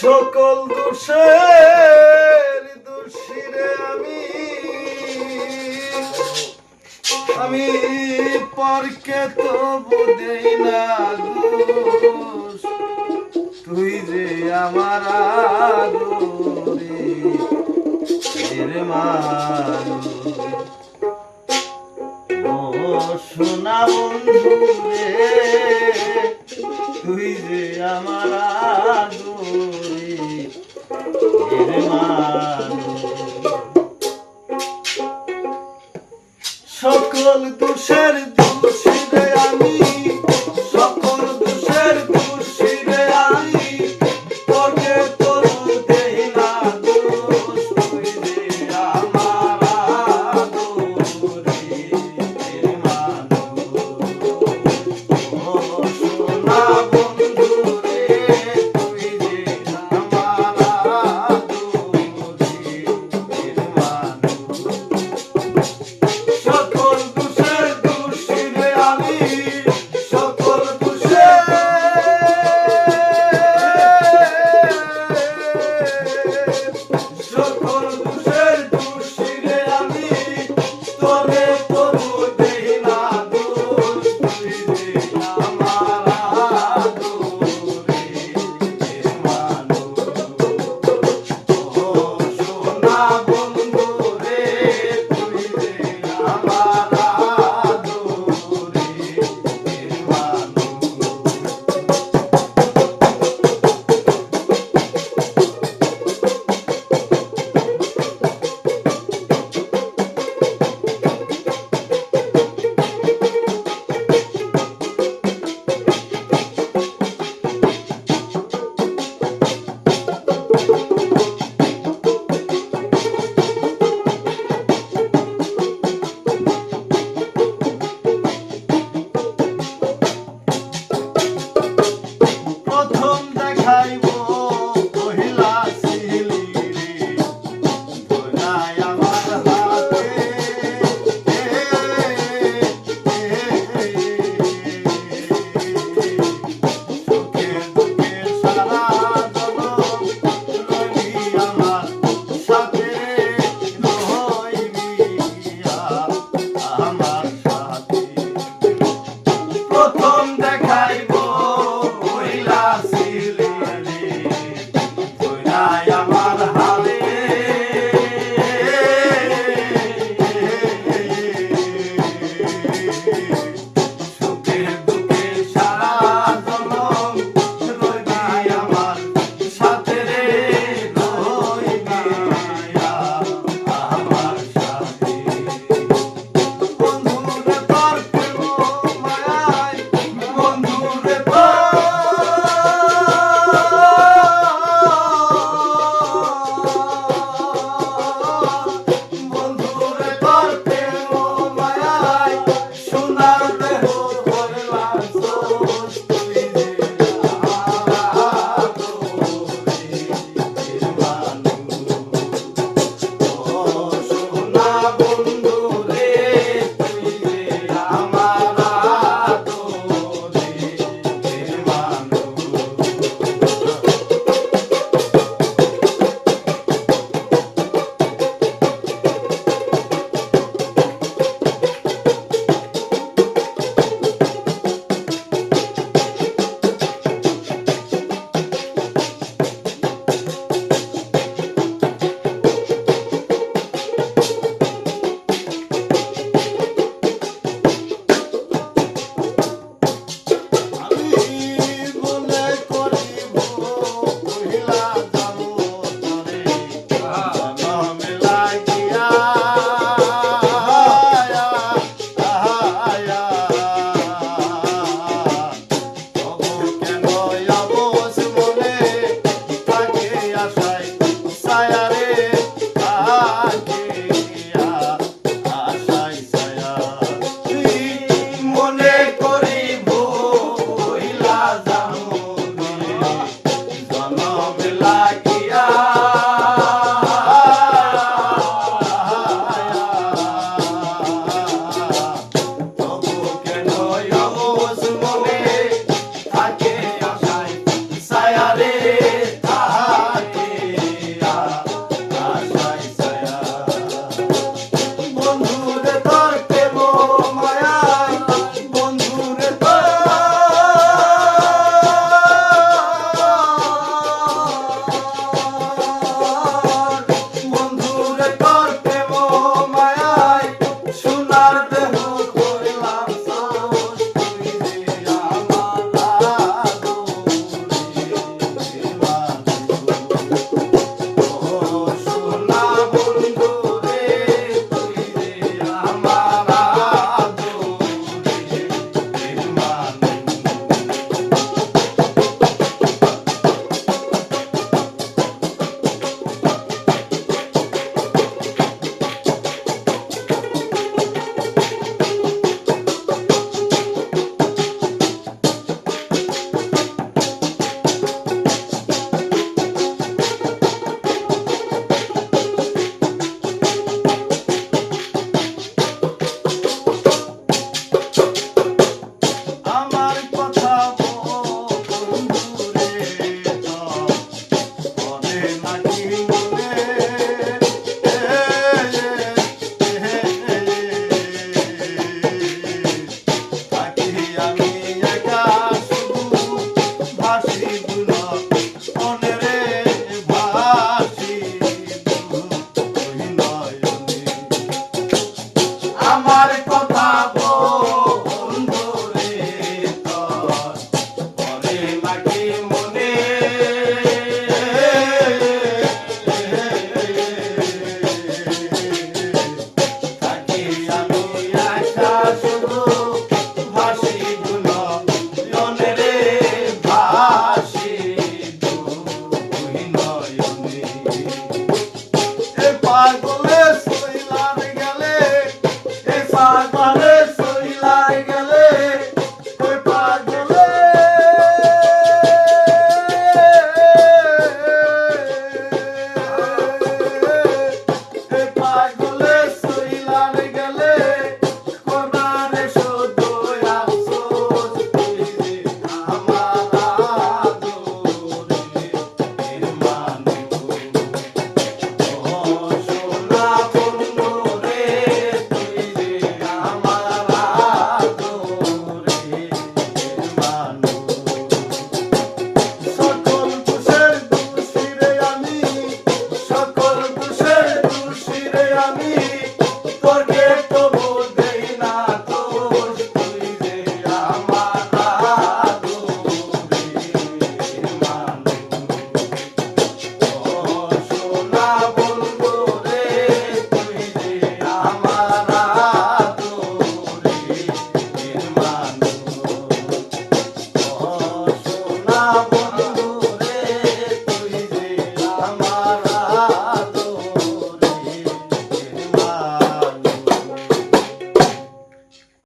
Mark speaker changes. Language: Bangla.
Speaker 1: সকল দোষের দোষীরে আমি। আমি পরকে তো বুঝেই না তুই যে আমার ও সোনা বন্ধু রে তুই যে আমার সকল Şok olur düşer